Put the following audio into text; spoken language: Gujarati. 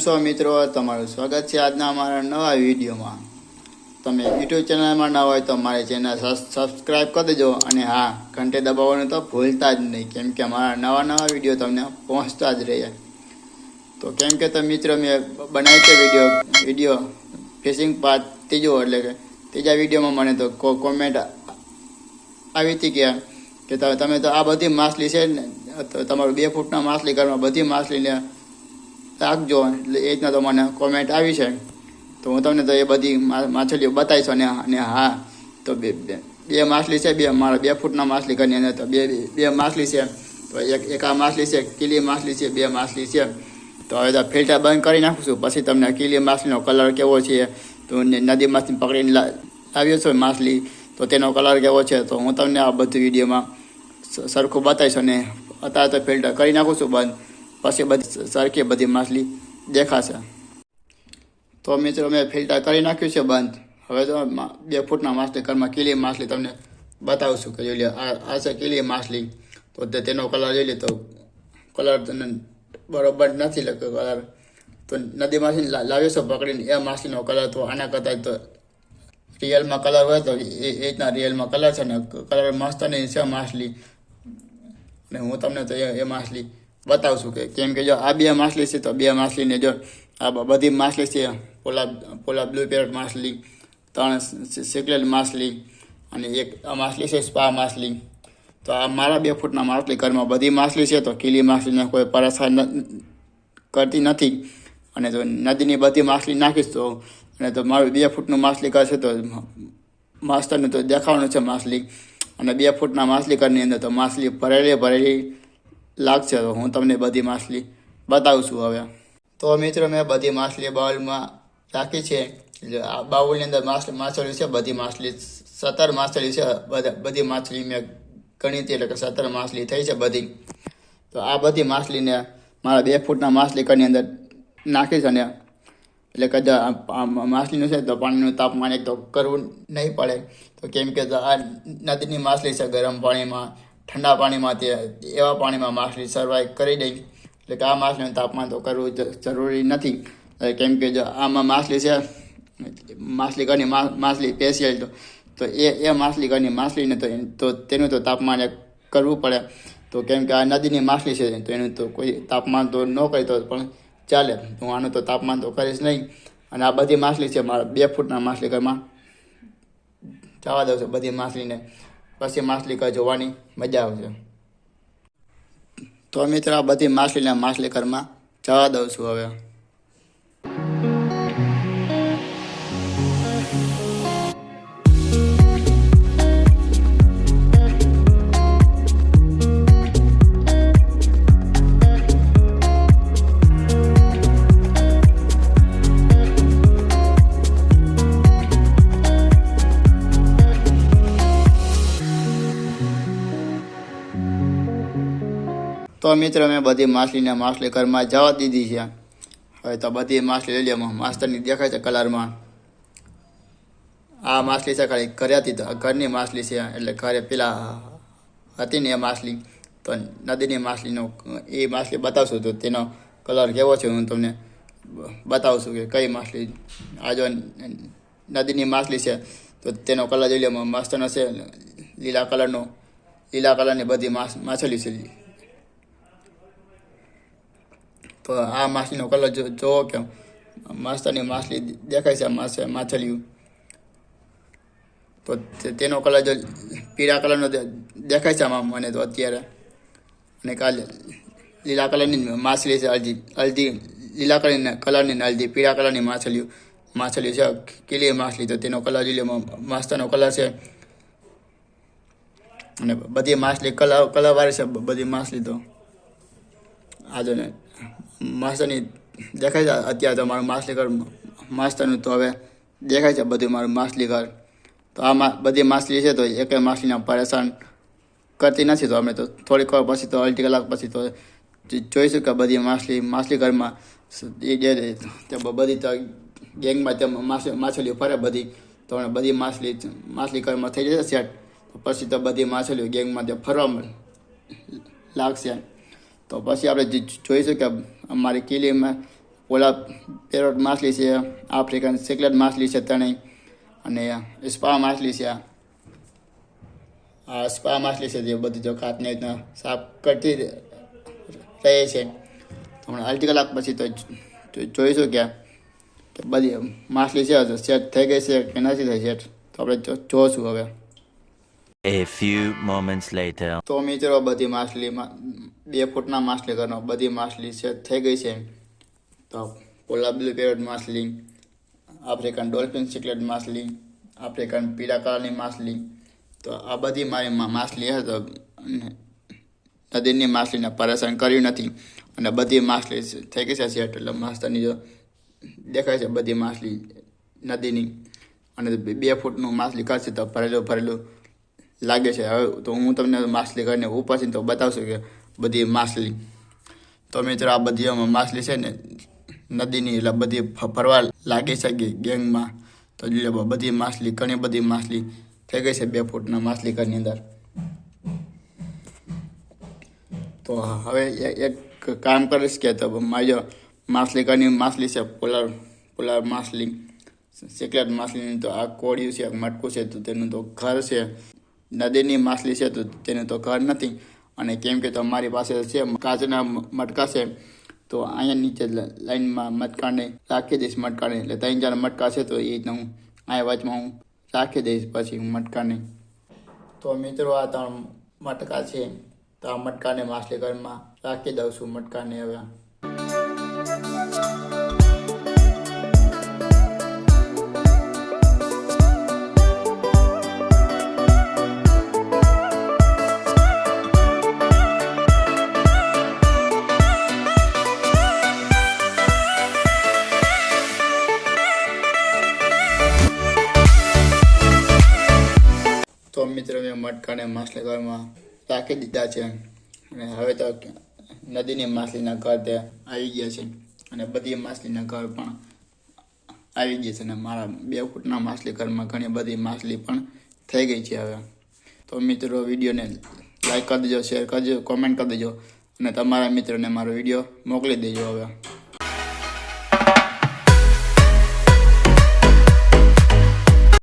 કેમ મિત્રો? તમારું સ્વાગત છે આજના અમારા નવા વિડીયોમાં. તમે યુટ્યુબ ચેનલમાં ન હોય તો મારી ચેનલ સબસ્ક્રાઈબ કરી દેજો અને હા, ઘંટે દબાવવાનું તો ભૂલતા જ નહીં, કેમ કે અમારા નવા નવા વીડિયો તમને પહોંચતા જ રહે. તો કેમ કે તો મિત્રો મેં બનાવી છે વીડિયો વીડિયો ફિશિંગ પાર્ટ ત્રીજો એટલે કે ત્રીજા વિડીયોમાં મને તો કોમેન્ટ આવી હતી કે કે તમે તો આ બધી માછલી છે ને તમારું બે ફૂટના માછલી ઘરમાં બધી માછલીને રાખજો એટલે એ રીતના તો મને કોમેન્ટ આવી છે. તો હું તમને તો એ બધી માછલીઓ બતાવીશ અને અને હા, તો બે બે માછલી છે, બે મારા, બે ફૂટના માછલી ઘરની અંદર તો બે, બે- માછલી છે. તો એક એક માછલી છે, કીલી માછલી છે, બે માછલી છે. તો હવે તો ફિલ્ટર બંધ કરી નાખું છું. પછી તમને કીલી માછલીનો કલર કેવો છે, તો ને નદીમાંથી પકડીને લાવ્યો છો માછલી, તો તેનો કલર કેવો છે, તો હું તમને આ બધું વિડીયોમાં સરખું બતાવીશ અને અત્યારે તો ફિલ્ટર કરી નાખું છું બંધ. પછી બધી સરખી બધી માછલી દેખાશે. તો મિત્રો મેં ફિલ્ટર કરી નાખ્યું છે બંધ. હવે તો બે ફૂટના માછલી, ઘરમાં કીલી માછલી તમને બતાવશું કે જોઈ લે આ છે કીલી માછલી. તો તેનો કલર જોઈ લે તો કલર તને બરોબર નથી લખ્યો કલર તો નદીમાંથી લાવ્યો છો પકડીને, એ માછલીનો કલર તો આના કરતાં તો રિયલમાં કલર હોય તો એ રીતના રિયલમાં કલર છે ને કલર મસ્ત નહીં છે માછલી. ને હું તમને તો એ માછલી બતાવું છું કે કેમ કે જો આ બે માછલી છે તો બે માછલીને જો આ બધી માછલી છે, પોલા પોલા બ્લુ પેરટ માછલી, ત્રણ સિકલેટ માછલી અને એક આ માછલી છે સ્પા માછલી. તો આ મારા બે ફૂટના માછલી ઘરમાં બધી માછલી છે તો કીલી માછલીને કોઈ ન- કરતી નથી. અને જો નદીની બધી માછલી નાખીશ તો, અને તો મારું બે ફૂટનું માછલી કરશે તો માસ્તરને તો દેખાવાનું છે માછલી. અને બે ફૂટના માછલી ઘરની અંદર તો માછલી ભરેલી ભરેલી લાગશે તો હું તમને બધી માછલી બતાવું છું હવે. તો મિત્રો, મેં બધી માછલી બાઉલમાં રાખી છે. આ બાઉલની અંદર માછલી માછલી છે, બધી માછલી. સત્તર માછલી છે, બધા માછલી મેં ગણી હતી, એટલે કે સત્તર માછલી થઈ છે બધી. તો આ બધી માછલીને મારા બે ફૂટના માછલી ઘરની અંદર નાખીશ અને એટલે કદાચ માછલીનું છે તો પાણીનું તાપમાન એક તો કરવું નહીં પડે. તો કેમ કે આ નદીની માછલી છે ગરમ પાણીમાં ઠંડા પાણીમાં તે, એવા પાણીમાં માછલી સર્વાઈવ કરી દઈ એટલે કે આ માછલીનું તાપમાન તો કરવું જરૂરી નથી. કેમ કે જો આમાં માછલી છે, માછલી ઘરની માછલી સ્પેશિયલ તો તો એ એ માછલી ઘરની માછલીને તો તો તેનું તો તાપમાન કરવું પડે. તો કેમ કે આ નદીની માછલી છે, તો એનું તો કોઈ તાપમાન તો ન કરી તો પણ ચાલે. હું આનું તો તાપમાન તો કરીશ નહીં. અને આ બધી માછલી છે, મારા બે ફૂટના માછલી ઘરમાં. જવા દઉં છું બધી માછલીને. પછી માછલીકર જોવાની મજા આવશે તો મિત્ર આ બધી માછલીના માછલીકરમાં જવા દઉં છું હવે. તો મિત્ર, મેં બધી માછલીને માછલી ઘરમાં જવા દીધી છે. હવે તો બધી માછલી લઈ લે માસ્તરની દેખાય છે કલરમાં. આ માછલી છે ખાલી ઘરે હતી તો ઘરની માછલી છે, એટલે ઘરે પેલા હતી ને એ માછલી, તો નદીની માછલીનો, એ માછલી બતાવશું તો તેનો કલર કેવો છે હું તમને બતાવું છું કે કઈ માછલી. આ જો નદીની માછલી છે, તો તેનો કલર જોઈ લે મસ્તનો છે, લીલા કલરનો, લીલા કલરની બધી માછ માછલી છે તો આ માછલીનો કલર જોવો કે માસ્તરની માછલી દેખાય છે માછ માછલીઓ. તો તે- તેનો કલર જો પીળા કલરનો દેખાય છે આમાં મને તો અત્યારે. અને કાલે લીલા કલરની માછલી છે હલ્દી હલ્દી લીલા કલરની કલરની હલ્દી પીળા કલરની માછલીઓ. માછલી છે કીલી માછલી. તો તેનો કલર જોઈ લો મસ્તનો કલર છે. અને બધી માછલી કલર કલરવાળી છે બધી માછલી તો. આજે માસ્ટરની દેખાય છે અત્યારે તો મારું માછલી ઘર માસ્ટરનું તો હવે દેખાય છે બધું મારું માછલી ઘર તો આ બધી માછલી છે તો એક માછલીના પરેશાન કરતી નથી તો અમે તો થોડીક વાર પછી તો અડધી કલાક પછી તો જોઈશું કે બધી માછલી માછલી ઘરમાં બધી તો ગેંગમાં તે માછલી માછલીઓ ફરે બધી. તો બધી માછલી માછલી ઘરમાં થઈ જશે સેટ. પછી તો બધી માછલીઓ ગેંગમાં તે ફરવા લાગશે. તો પછી આપણે જોઈશું કે અમારી કિલીમાં પોલા પેરોટ માછલી છે, આફ્રિકન સિકલેટ માછલી છે ત્રણેય અને સ્પા માછલી છે. આ સ્પા માછલી છે જે બધી જો ખાતને સાફ કરતી રહે છે. હમણાં અડધી કલાક પછી તો જોઈશું કે બધી માછલી છે સેટ થઈ ગઈ છે કે નથી થઈ, સેટ? તો આપણે જો- જોઈશું હવે. A few moments later. તો મિત્રો, બધી માછલીમાં બે ફૂટના માછલી ઘરનો, બધી માછલી છે, થઈ ગઈ છે. તો પોલા બ્લુ પેરોટ માછલી, આફ્રિકન ડોલ્ફિન સિકલેટ માછલી, આફ્રિકન પીળા કલરની માછલી. તો આ બધી મારી માછલી હશે તો નદીની માછલીને પરેશાન કર્યું નથી. અને બધી માછલી થઈ ગઈ છે સેટ. એટલે માસ્તરની જો દેખાય છે બધી માછલી નદીની. અને બે ફૂટનું માછલી કરશે તો ભરેલું ભરેલું લાગે છે. હવે તો હું તમને માછલી કરીને ઉપાસીને તો બતાવશું કે બધી માછલી. તો મિત્રો આ બધી માછલી છે ને, નદીની એટલે બધી ફરવા લાગી છે ગેંગમાં. તો એટલે બધી માછલી, ઘણી બધી માછલી થઈ ગઈ છે બે ફૂટના માછલી ઘરની અંદર. તો હવે એક કામ કરીશ કે તો મારી માછલી ઘરની માછલી છે પોલાર પોલાર માછલી. સિકલેટ માછલીની તો આ કોળિયું છે મટકું છે, તો તેનું તો ઘર છે. નદીની માછલી છે તો તેનું તો ઘર નથી. અને કેમ કે તમારી પાસે છે કાચના મટકા છે, તો અહીંયા નીચે લાઈનમાં મટકાને રાખી દઈશ મટકાને. એટલે ત્રણ ચાર મટકા છે તો એ રીતના હું અહીંયા વચમાં હું રાખી દઈશ પછી હું મટકાને. તો મિત્રો આ ત્રણ મટકા છે, તો આ મટકાને માછલી ઘરમાં રાખી દઉં છું મટકાને હવે. તો મિત્રો મેં મટકાને માછલી ઘરમાં રાખી દીધા છે. અને હવે તો નદીની માછલીના ઘર તે આવી ગયા છે. અને બધી માછલીના ઘર પણ આવી ગયા છે. અને મારા બે ફૂટના માછલી ઘરમાં ઘણી બધી માછલી પણ થઈ ગઈ છે હવે. તો મિત્રો, વિડીયોને લાઈક કરી દેજો શેર કરજો કોમેન્ટ કરી દેજો. અને તમારા મિત્રોને મારો વીડિયો મોકલી દેજો હવે.